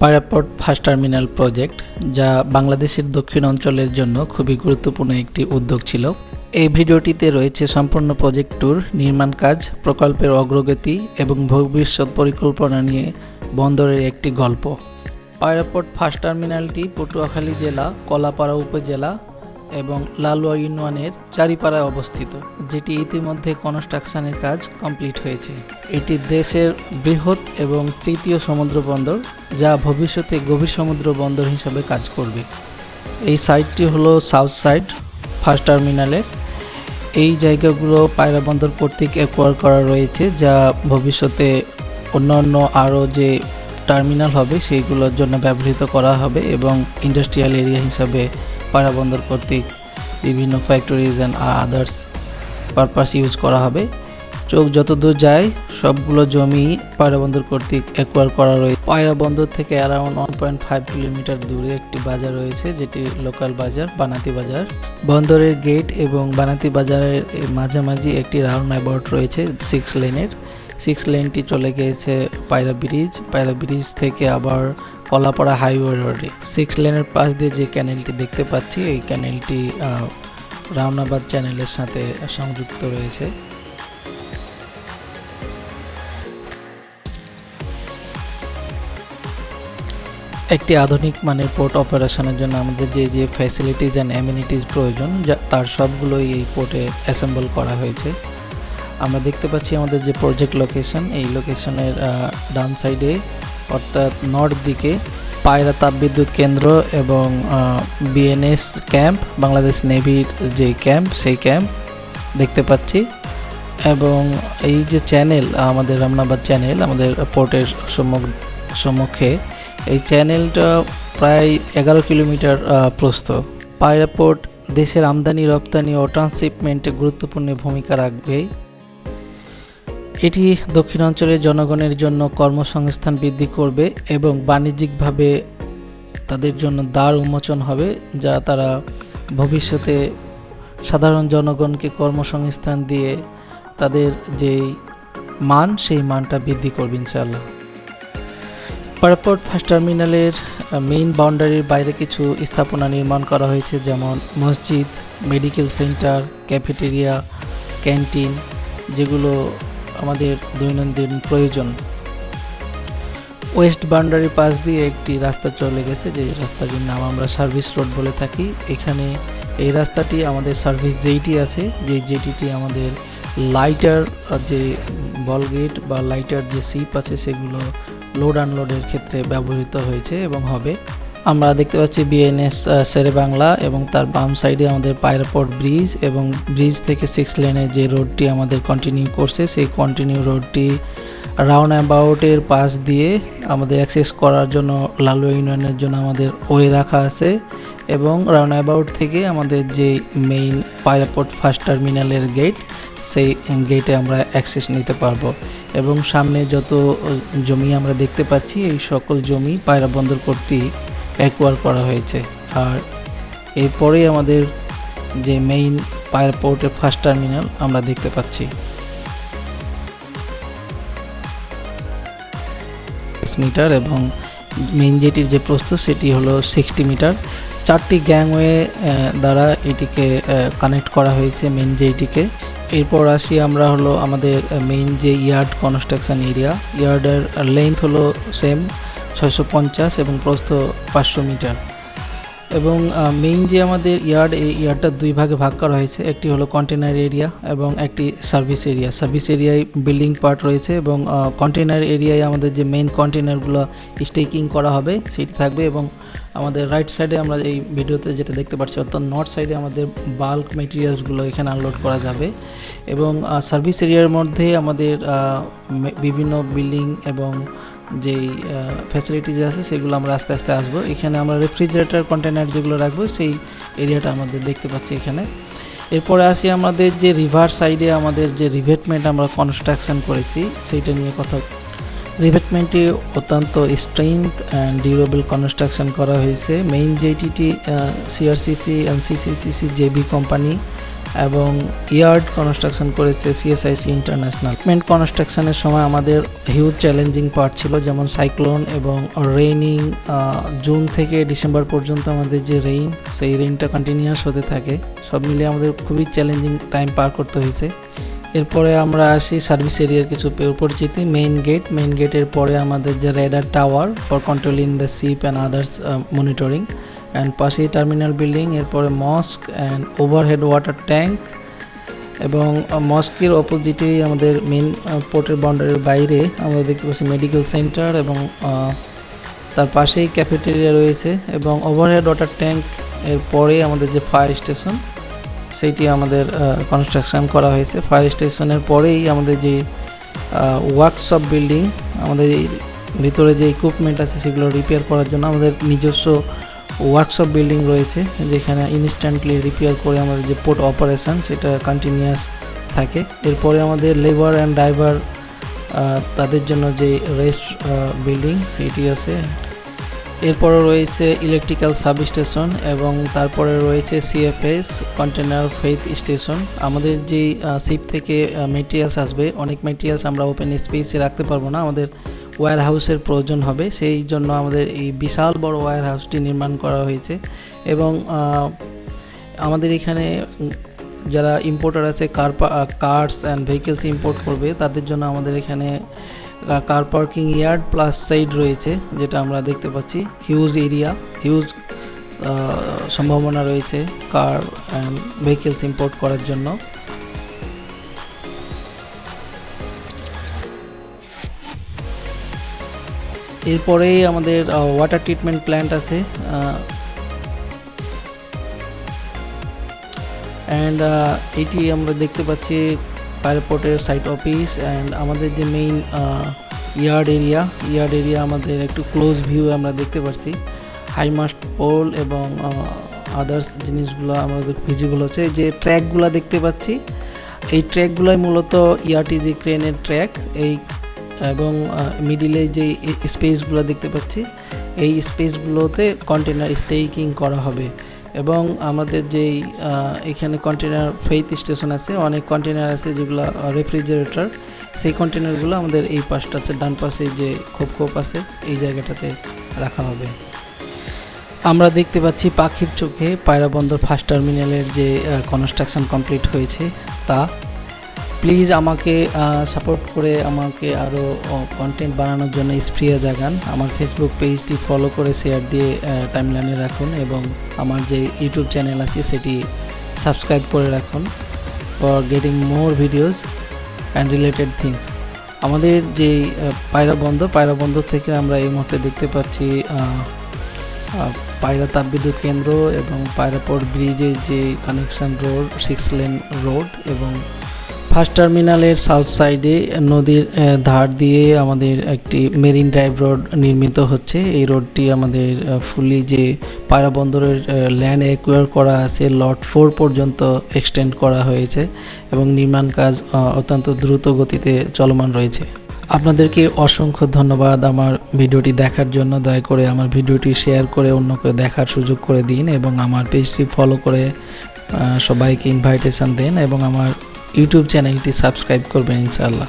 পায়রাপোর্ট first terminal project, যা বাংলাদেশের দক্ষিণ অঞ্চলের জন্য খুবই গুরুত্বপূর্ণ একটি উদ্যোগ ছিল। এই ভিডিওটিতে রয়েছে সম্পূর্ণ প্রজেক্ট ট্যুর, নির্মাণ কাজ, প্রকল্পের অগ্রগতি এবং ভবিষ্যৎ পরিকল্পনা নিয়ে বন্দরের একটি গল্প। পায়রাপোর্ট ফার্স্ট টার্মিনালটি পটুয়াখালী জেলা, কলাপাড়া উপজেলা এবং লালুয়া ইউনিয়নের চারিপাড়ায় অবস্থিত, যেটি ইতিমধ্যে কনস্ট্রাকশনের কাজ কমপ্লিট হয়েছে। এটি দেশের বৃহৎ এবং তৃতীয় সমুদ্র বন্দর, যা ভবিষ্যতে গভীর সমুদ্র বন্দর হিসাবে কাজ করবে। এই সাইটটি হলো সাউথ সাইড ফার্স্ট টার্মিনালের এই জায়গাগুলো পায়রা বন্দর কর্তৃক অ্যাকোয়ার করা রয়েছে, যা ভবিষ্যতে অন্যান্য আরও যে টার্মিনাল হবে, সেইগুলোর জন্য ব্যবহৃত করা হবে এবং ইন্ডাস্ট্রিয়াল এরিয়া হিসাবে পায়রা বন্দর কর্তৃক বিভিন্ন factories and others purpose use করা হবে। চোখ যতদূর যায়, সবগুলো জমি পায়রা বন্দর কর্তৃক অ্যাকোয়ার করা রয়েছে। পায়রা বন্দর থেকে around one point five kilometre দূরে একটি বাজার রয়েছে, যেটি লোকাল বাজার, বানাতি বাজার। বন্দরের গেট এবং বানাতি বাজারের মাঝামাঝি একটি রাউন্ড অ্যাবাউট রয়েছে সিক্স লেনের সিক্স লেনটি চলে গিয়েছে পায়রা ব্রিজ। পায়রা ব্রিজ থেকে আবার কলাপাড়া হাইওয়ে রোডে। সিক্স লেনের পাশ দিয়ে যে ক্যানেলটি দেখতে পাচ্ছি, এই ক্যানেলটি রাউনাবাদ চ্যানেলের সাথে সংযুক্ত রয়েছে। একটি আধুনিক মানের পোর্ট অপারেশনের জন্য আমাদের যে যে ফ্যাসিলিটিস অ্যান্ড অ্যামিনিটিস প্রয়োজন, যা তার সবগুলোই এই পোর্টে অ্যাসেম্বল করা হয়েছে। আমরা দেখতে পাচ্ছি আমাদের যে প্রজেক্ট লোকেশন এই লোকেশনের ডান সাইডে অর্থাৎ নর্থ দিকে পায়রা তাপবিদ্যুৎ কেন্দ্র এবং বিএনএস ক্যাম্প বাংলাদেশ নেভির যে ক্যাম্প সেই ক্যাম্প দেখতে পাচ্ছি। এবং এই যে চ্যানেল আমাদের রামনাবাদ চ্যানেল আমাদের পোর্টের সম্মুখ, সম্মুখে, এই চ্যানেলটা প্রায় এগারো কিলোমিটার প্রস্থ। পায়রা পোর্ট দেশের আমদানি, রপ্তানি ও ট্রান্সশিপমেন্টে গুরুত্বপূর্ণ ভূমিকা রাখবে। এটি দক্ষিণাঞ্চলের জনগণের জন্য কর্মসংস্থান বৃদ্ধি করবে এবং বাণিজ্যিকভাবে তাদের জন্য দ্বার উন্মোচন হবে, যা তারা ভবিষ্যতে সাধারণ জনগণকে কর্মসংস্থান দিয়ে তাদের যেই মান, সেই মানটা বৃদ্ধি করবে ইনশাআল্লাহ। পারাপোর্ট ফার্স্ট টার্মিনালের মেইন বাউন্ডারির বাইরে কিছু স্থাপনা নির্মাণ করা হয়েছে, যেমন মসজিদ মেডিকেল সেন্টার ক্যাফেটেরিয়া ক্যান্টিন যেগুলো আমাদের দৈনন্দিন প্রয়োজন। ওয়েস্ট বাউন্ডারির পাশ দিয়ে একটি রাস্তা চলে গেছে, যে রাস্তাটির নাম আমরা সার্ভিস রোড বলে থাকি। এখানে এই রাস্তাটি আমাদের সার্ভিস যেইটি আছে, যে যেটিটি আমাদের লাইটার, যে বল গেট বা লাইটার যে সিপ আছে, সেগুলো লোড আনলোডের ক্ষেত্রে ব্যবহৃত হয়েছে এবং হবে। আমরা দেখতে পাচ্ছি বিএনএস সেরে বাংলা এবং তার বাম সাইডে আমাদের পায়রাপোর্ট ব্রিজ এবং ব্রিজ থেকে সিক্স লেনের যে রোডটি আমাদের কন্টিনিউ করছে, সেই কন্টিনিউ রোডটি রাউন্ড অ্যাবাউটের পাশ দিয়ে আমাদের অ্যাক্সেস করার জন্য লালু ইউনিয়নের জন্য আমাদের ওয়ে রাখা আছে এবং রাউন্ড অ্যাবাউট থেকে আমাদের যে মেইন পায়রাপোর্ট ফার্স্ট টার্মিনালের গেট সেই গেটে আমরা অ্যাক্সেস নিতে পারব এবং সামনে যত জমি আমরা দেখতে পাচ্ছি, এই সকল জমি পায়রা বন্দর কর্তৃক অ্যাকোয়ার করা হয়েছে। আর এরপরেই আমাদের যে মেইন পায়রা পোর্টের ফার্স্ট টার্মিনাল আমরা দেখতে পাচ্ছি। মিটার এবং মেইন জেটির যে প্রস্তুত সেটি হলো সিক্সটি মিটার চারটি গ্যাংওয়ে দ্বারা এটিকে কানেক্ট করা হয়েছে মেইন জেটিকে এরপর আসি আমরা হলো আমাদের মেইন যে ইয়ার্ড কনস্ট্রাকশন এরিয়া ইয়ার্ডের লেন্থ হলো সেম ছয়শো পঞ্চাশ এবং প্রস্থ পাঁচশো মিটার। এবং মেইন যে আমাদের ইয়ার্ড, এই ইয়ার্ডটা দুই ভাগে ভাগ করা হয়েছে। একটি হলো কন্টেনার এরিয়া এবং একটি সার্ভিস এরিয়া সার্ভিস এরিয়ায় বিল্ডিং পার্ট রয়েছে এবং কন্টেনার এরিয়ায় আমাদের যে মেইন কন্টেনারগুলো স্টেকিং করা হবে, সেটি থাকবে এবং আমাদের রাইট সাইডে আমরা এই ভিডিওতে যেটা দেখতে পাচ্ছি, অর্থাৎ নর্থ সাইডে আমাদের বাল্ক মেটেরিয়ালসগুলো এখানে আনলোড করা যাবে। এবং সার্ভিস এরিয়ার মধ্যে আমাদের বিভিন্ন বিল্ডিং এবং যেই ফ্যাসিলিটিস আছে, সেগুলো আমরা আস্তে আস্তে আসব। এখানে আমরা রেফ্রিজারেটর কন্টেনার যেগুলো রাখব, সেই এরিয়াটা আমাদের দেখতে পাচ্ছি এখানে। এরপরে আসি আমাদের যে রিভার সাইডে আমাদের যে রিভেটমেন্ট আমরা কনস্ট্রাকশন করেছি, সেইটা নিয়ে কথা। রিভেটমেন্টটি অত্যন্ত স্ট্রেংথ অ্যান্ড ডিউরেবল কনস্ট্রাকশন করা হয়েছে। মেইন যেটিটি সিআরসিসি এনসিসিসিসি জেবি কোম্পানি এবং ইয়ার্ড কনস্ট্রাকশন করেছে সিএসআইসি ইন্টারন্যাশনাল। মেন্ট কনস্ট্রাকশনের সময় আমাদের হিউজ চ্যালেঞ্জিং পার্ট ছিল, যেমন সাইক্লোন এবং রেইনিং জুন থেকে ডিসেম্বর পর্যন্ত আমাদের যে রেইন সেই রেইনটা কন্টিনিউয়াস হতে থাকে। সব মিলিয়ে আমাদের খুবই চ্যালেঞ্জিং টাইম পার করতে হয়েছে। এরপরে আমরা আসি সার্ভিস এরিয়ার কিছু পরিচিতি। মেইন গেট মেইন গেটের পরে আমাদের যে radar tower for controlling the ship and others monitoring and পাশেই টার্মিনাল বিল্ডিং এরপরে mosque and overhead water tank এবং মস্কের অপোজিটেই আমাদের মেন পোর্টের বাউন্ডারির বাইরে আমরা দেখতে পাচ্ছি মেডিকেল সেন্টার এবং তার পাশেই ক্যাফেটেরিয়া রয়েছে এবং ওভারহেড ওয়াটার ট্যাঙ্ক এর পরে আমাদের যে ফায়ার স্টেশন সেইটি আমাদের কনস্ট্রাকশন করা হয়েছে। ফায়ার স্টেশনের পরেই আমাদের যে ওয়ার্কশপ বিল্ডিং আমাদের ভিতরে যে ইকুইপমেন্ট আছে সেগুলো রিপেয়ার করার জন্য আমাদের নিজস্ব ওয়ার্কশপ বিল্ডিং রয়েছে, যেখানে ইনস্ট্যান্টলি রিপেয়ার করে আমাদের যে পোর্ট অপারেশন সেটা কন্টিনিউয়াস থাকে। এরপরে আমাদের লেবার অ্যান্ড ড্রাইভার তাদের জন্য যে রেস্ট বিল্ডিং সেটি আছে। এরপরে রয়েছে ইলেকট্রিক্যাল সাব স্টেশন এবং তারপরে রয়েছে সিএফএস কন্টেনার ফেথ স্টেশন আমাদের যে শিপ থেকে মেটেরিয়ালস আসবে, অনেক মেটেরিয়ালস আমরা ওপেন স্পেসে রাখতে পারব না। আমাদের ওয়্যার হাউসের প্রয়োজন হবে। সেই জন্য আমাদের এই বিশাল বড় ওয়্যার হাউসটি নির্মাণ করা হয়েছে এবং আমাদের এখানে যারা ইম্পোর্টার আছে car cars and vehicles import করবে, তাদের জন্য আমাদের এখানে car parking yard plus side রয়েছে, যেটা আমরা দেখতে পাচ্ছি। হিউজ এরিয়া হিউজ সম্ভাবনা রয়েছে কার অ্যান্ড ভেহিকেলস ইম্পোর্ট করার জন্য। এরপরেই আমাদের ওয়াটার ট্রিটমেন্ট প্ল্যান্ট আছে অ্যান্ড এটি আমরা দেখতে পাচ্ছি পাইরপোর্টের সাইট অফিস অ্যান্ড আমাদের যে main yard area yard area আমাদের একটু ক্লোজ ভিউ আমরা দেখতে পাচ্ছি। হাইমাস্ট পোল এবং আদার্স জিনিসগুলো আমাদের ভিজিবল হচ্ছে। যে ট্র্যাকগুলো দেখতে পাচ্ছি, এই ট্র্যাকগুলোই মূলত ইয়ারটিজি ক্রেনের ট্র্যাক এই এবং মিডিলে যে স্পেসগুলো দেখতে পাচ্ছি, এই স্পেসগুলোতে কন্টেনার স্টেকিং করা হবে। এবং আমাদের যেই এখানে কন্টেনার ফেইথ স্টেশন আছে, অনেক কন্টেনার আছে যেগুলো রেফ্রিজারেটর সেই কন্টেনারগুলো আমাদের এই পাশটাতে ডান পাশে যে খোপ খোপ আছে, এই জায়গাটাতে রাখা হবে। আমরা দেখতে পাচ্ছি পাখির চোখে পায়রা বন্দর ফার্স্ট টার্মিনালের যে কনস্ট্রাকশন কমপ্লিট হয়েছে, তা প্লিজ আমাকে সাপোর্ট করে আমাকে আরও কন্টেন্ট বানানোর জন্য স্প্রিয়া জাগান। আমার ফেসবুক পেজটি ফলো করে শেয়ার দিয়ে টাইমলাইনে রাখুন এবং আমার যে ইউটিউব চ্যানেল আছে সেটি সাবস্ক্রাইব করে রাখুন for getting more videos and related things আমাদের যে পায়রা বন্দর পায়রা বন্দর থেকে আমরা এই মুহূর্তে দেখতে পাচ্ছি পায়রা তাপবিদ্যুৎ কেন্দ্র এবং পায়রাপোর্ট ব্রিজের যে connection road six lane road এবং ফার্স্ট টার্মিনালের সাউথ সাইডে নদীর ধার দিয়ে আমাদের একটি মেরিন ড্রাইভ রোড নির্মিত হচ্ছে। এই রোডটি আমাদের ফুলি যে পায়রা বন্দরের ল্যান্ড অ্যাকুয়ার করা আছে লট ফোর পর্যন্ত এক্সটেন্ড করা হয়েছে এবং নির্মাণ কাজ অত্যন্ত দ্রুত গতিতে চলমান রয়েছে। আপনাদেরকে অসংখ্য ধন্যবাদ আমার ভিডিওটি দেখার জন্য। দয়া করে আমার ভিডিওটি শেয়ার করে অন্যকে দেখার সুযোগ করে দিন এবং আমার পেজটি ফলো করে সবাইকে ইনভাইটেশন দেন এবং আমার ইউটিউব চ্যানেলটি সাবস্ক্রাইব করবেন ইনশাআল্লাহ।